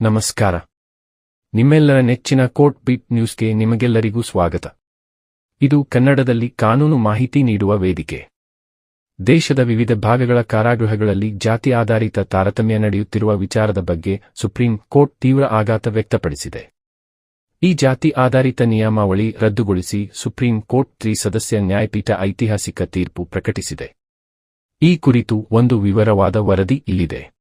ನಮಸ್ಕಾರ. ನಿಮ್ಮೆಲ್ಲರ ನೆಚ್ಚಿನ ಕೋರ್ಟ್ ಬೀಟ್ ನ್ಯೂಸ್ಗೆ ನಿಮಗೆಲ್ಲರಿಗೂ ಸ್ವಾಗತ. ಇದು ಕನ್ನಡದಲ್ಲಿ ಕಾನೂನು ಮಾಹಿತಿ ನೀಡುವ ವೇದಿಕೆ. ದೇಶದ ವಿವಿಧ ಭಾಗಗಳ ಕಾರಾಗೃಹಗಳಲ್ಲಿ ಜಾತಿ ಆಧಾರಿತ ತಾರತಮ್ಯ ನಡೆಯುತ್ತಿರುವ ವಿಚಾರದ ಬಗ್ಗೆ ಸುಪ್ರೀಂ ಕೋರ್ಟ್ ತೀವ್ರ ಆಘಾತ ವ್ಯಕ್ತಪಡಿಸಿದೆ. ಈ ಜಾತಿ ಆಧಾರಿತ ನಿಯಮಾವಳಿ ರದ್ದುಗೊಳಿಸಿ ಸುಪ್ರೀಂ ಕೋರ್ಟ್ ತ್ರಿಸದಸ್ಯ ನ್ಯಾಯಪೀಠ ಐತಿಹಾಸಿಕ ತೀರ್ಪು ಪ್ರಕಟಿಸಿದೆ. ಈ ಕುರಿತು ಒಂದು ವಿವರವಾದ ವರದಿ ಇಲ್ಲಿದೆ.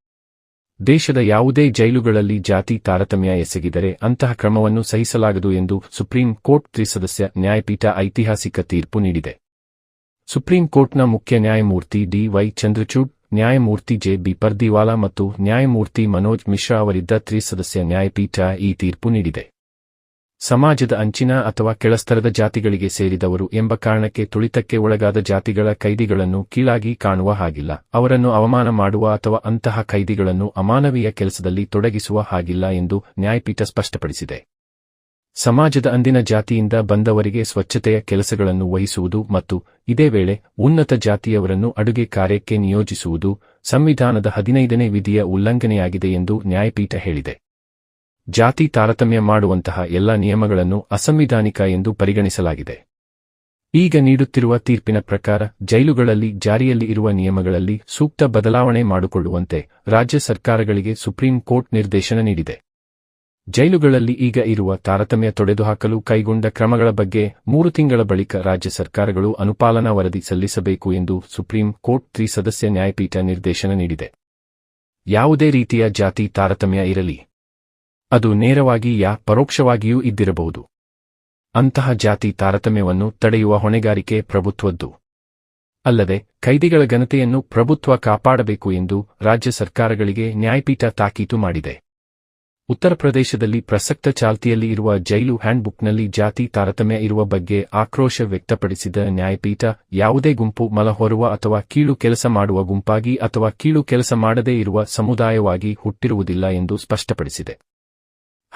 ದೇಶದ ಯಾವುದೇ ಜೈಲುಗಳಲ್ಲಿ ಜಾತಿ ತಾರತಮ್ಯ ಎಸಗಿದರೆ ಅಂತಹ ಕ್ರಮವನ್ನು ಸಹಿಸಲಾಗದು ಎಂದು ಸುಪ್ರೀಂ ಕೋರ್ಟ್ ತ್ರಿಸದಸ್ಯ ನ್ಯಾಯಪೀಠ ಐತಿಹಾಸಿಕ ತೀರ್ಪು ನೀಡಿದೆ. ಸುಪ್ರೀಂ ಕೋರ್ಟ್ನ ಮುಖ್ಯ ನ್ಯಾಯಮೂರ್ತಿ ಡಿ ವೈ ಚಂದ್ರಚೂಡ್, ನ್ಯಾಯಮೂರ್ತಿ ಜೆ ಬಿ ಪರ್ದಿವಾಲಾ ಮತ್ತು ನ್ಯಾಯಮೂರ್ತಿ ಮನೋಜ್ ಮಿಶ್ರಾ ಅವರಿದ್ದ ತ್ರಿಸದಸ್ಯ ನ್ಯಾಯಪೀಠ ಈ ತೀರ್ಪು ನೀಡಿದೆ. ಸಮಾಜದ ಅಂಚಿನ ಅಥವಾ ಕೆಳಸ್ತರದ ಜಾತಿಗಳಿಗೆ ಸೇರಿದವರು ಎಂಬ ಕಾರಣಕ್ಕೆ ತುಳಿತಕ್ಕೆ ಒಳಗಾದ ಜಾತಿಗಳ ಕೈದಿಗಳನ್ನು ಕೀಳಾಗಿ ಕಾಣುವ ಹಾಗಿಲ್ಲ. ಅವರನ್ನು ಅವಮಾನ ಮಾಡುವ ಅಥವಾ ಅಂತಹ ಕೈದಿಗಳನ್ನು ಅಮಾನವೀಯ ಕೆಲಸದಲ್ಲಿ ತೊಡಗಿಸುವ ಹಾಗಿಲ್ಲ ಎಂದು ನ್ಯಾಯಪೀಠ ಸ್ಪಷ್ಟಪಡಿಸಿದೆ. ಸಮಾಜದ ಅಂದಿನ ಜಾತಿಯಿಂದ ಬಂದವರಿಗೆ ಸ್ವಚ್ಛತೆಯ ಕೆಲಸಗಳನ್ನು ವಹಿಸುವುದು ಮತ್ತು ಇದೇ ವೇಳೆ ಉನ್ನತ ಜಾತಿಯವರನ್ನು ಅಡುಗೆ ಕಾರ್ಯಕ್ಕೆ ನಿಯೋಜಿಸುವುದು ಸಂವಿಧಾನದ ಹದಿನೈದನೇ ವಿಧಿಯ ಉಲ್ಲಂಘನೆಯಾಗಿದೆ ಎಂದು ನ್ಯಾಯಪೀಠ ಹೇಳಿದೆ. ಜಾತಿ ತಾರತಮ್ಯ ಮಾಡುವಂತಹ ಎಲ್ಲ ನಿಯಮಗಳನ್ನು ಅಸಂವಿಧಾನಿಕ ಎಂದು ಪರಿಗಣಿಸಲಾಗಿದೆ. ಈಗ ನೀಡುತ್ತಿರುವ ತೀರ್ಪಿನ ಪ್ರಕಾರ ಜೈಲುಗಳಲ್ಲಿ ಜಾರಿಯಲ್ಲಿ ಇರುವ ನಿಯಮಗಳಲ್ಲಿ ಸೂಕ್ತ ಬದಲಾವಣೆ ಮಾಡಿಕೊಳ್ಳುವಂತೆ ರಾಜ್ಯ ಸರ್ಕಾರಗಳಿಗೆ ಸುಪ್ರೀಂ ಕೋರ್ಟ್ ನಿರ್ದೇಶನ ನೀಡಿದೆ. ಜೈಲುಗಳಲ್ಲಿ ಈಗ ಇರುವ ತಾರತಮ್ಯ ತೊಡೆದುಹಾಕಲು ಕೈಗೊಂಡ ಕ್ರಮಗಳ ಬಗ್ಗೆ ಮೂರು ತಿಂಗಳ ಬಳಿಕ ರಾಜ್ಯ ಸರ್ಕಾರಗಳು ಅನುಪಾಲನಾ ವರದಿ ಸಲ್ಲಿಸಬೇಕು ಎಂದು ಸುಪ್ರೀಂ ಕೋರ್ಟ್ ತ್ರಿಸದಸ್ಯ ನ್ಯಾಯಪೀಠ ನಿರ್ದೇಶನ ನೀಡಿದೆ. ಯಾವುದೇ ರೀತಿಯ ಜಾತಿ ತಾರತಮ್ಯ ಇರಲಿ. ಅದು ನೇರವಾಗಿ ಯಾ ಪರೋಕ್ಷವಾಗಿಯೂ ಇದ್ದಿರಬಹುದು. ಅಂತಹ ಜಾತಿ ತಾರತಮ್ಯವನ್ನು ತಡೆಯುವ ಹೊಣೆಗಾರಿಕೆ ಪ್ರಭುತ್ವದ್ದು. ಅಲ್ಲದೆ, ಕೈದಿಗಳ ಘನತೆಯನ್ನು ಪ್ರಭುತ್ವ ಕಾಪಾಡಬೇಕು ಎಂದು ರಾಜ್ಯ ಸರ್ಕಾರಗಳಿಗೆ ನ್ಯಾಯಪೀಠ ತಾಕೀತು ಮಾಡಿದೆ. ಉತ್ತರ ಪ್ರದೇಶದಲ್ಲಿ ಪ್ರಸಕ್ತ ಚಾಲ್ತಿಯಲ್ಲಿ ಇರುವ ಜೈಲು ಹ್ಯಾಂಡ್ಬುಕ್ನಲ್ಲಿ ಜಾತಿ ತಾರತಮ್ಯ ಇರುವ ಬಗ್ಗೆ ಆಕ್ರೋಶ ವ್ಯಕ್ತಪಡಿಸಿದ ನ್ಯಾಯಪೀಠ, ಯಾವುದೇ ಗುಂಪು ಮಲಹೊರುವ ಅಥವಾ ಕೀಳು ಕೆಲಸ ಮಾಡುವ ಗುಂಪಾಗಿ ಅಥವಾ ಕೀಳು ಕೆಲಸ ಮಾಡದೇ ಇರುವ ಸಮುದಾಯವಾಗಿ ಹುಟ್ಟಿರುವುದಿಲ್ಲ ಎಂದು ಸ್ಪಷ್ಟಪಡಿಸಿದೆ.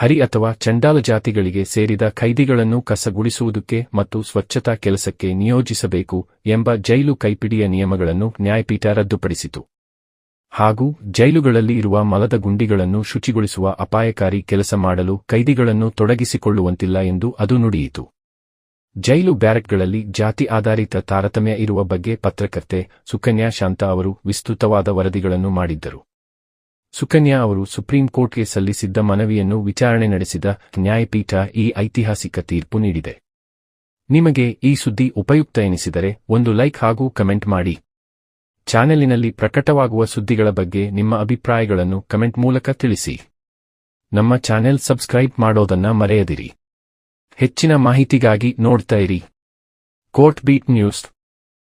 ಹರಿ ಅಥವಾ ಚಂಡಾಲ ಜಾತಿಗಳಿಗೆ ಸೇರಿದ ಕೈದಿಗಳನ್ನು ಕಸಗುಡಿಸುವುದಕ್ಕೆ ಮತ್ತು ಸ್ವಚ್ಛತಾ ಕೆಲಸಕ್ಕೆ ನಿಯೋಜಿಸಬೇಕು ಎಂಬ ಜೈಲು ಕೈಪಿಡಿಯ ನಿಯಮಗಳನ್ನು ನ್ಯಾಯಪೀಠ ರದ್ದುಪಡಿಸಿತು. ಹಾಗೂ ಜೈಲುಗಳಲ್ಲಿ ಇರುವ ಮಲದ ಗುಂಡಿಗಳನ್ನು ಶುಚಿಗೊಳಿಸುವ ಅಪಾಯಕಾರಿ ಕೆಲಸ ಮಾಡಲು ಕೈದಿಗಳನ್ನು ತೊಡಗಿಸಿಕೊಳ್ಳುವಂತಿಲ್ಲ ಎಂದು ಅದು ನುಡಿಯಿತು. ಜೈಲು ಬ್ಯಾರೆಕ್ಗಳಲ್ಲಿ ಜಾತಿ ಆಧಾರಿತ ತಾರತಮ್ಯ ಇರುವ ಬಗ್ಗೆ ಪತ್ರಕರ್ತೆ ಸುಕನ್ಯಾ ಶಾಂತ ಅವರು ವಿಸ್ತೃತವಾದ ವರದಿಗಳನ್ನು ಮಾಡಿದ್ದರು. ಸುಕನ್ಯಾ ಅವರು ಸುಪ್ರೀಂ ಕೋರ್ಟ್ಗೆ ಸಲ್ಲಿಸಿದ್ದ ಮನವಿಯನ್ನು ವಿಚಾರಣೆ ನಡೆಸಿದ ನ್ಯಾಯಪೀಠ ಈ ಐತಿಹಾಸಿಕ ತೀರ್ಪು ನೀಡಿದೆ. ನಿಮಗೆ ಈ ಸುದ್ದಿ ಉಪಯುಕ್ತ ಎನಿಸಿದರೆ ಒಂದು ಲೈಕ್ ಹಾಗೂ ಕಮೆಂಟ್ ಮಾಡಿ. ಚಾನೆಲಿನಲ್ಲಿ ಪ್ರಕಟವಾಗುವ ಸುದ್ದಿಗಳ ಬಗ್ಗೆ ನಿಮ್ಮ ಅಭಿಪ್ರಾಯಗಳನ್ನು ಕಮೆಂಟ್ ಮೂಲಕ ತಿಳಿಸಿ. ನಮ್ಮ ಚಾನೆಲ್ ಸಬ್ಸ್ಕ್ರೈಬ್ ಮಾಡೋದನ್ನ ಮರೆಯದಿರಿ. ಹೆಚ್ಚಿನ ಮಾಹಿತಿಗಾಗಿ ನೋಡ್ತಾ ಇರಿ. Court beat news.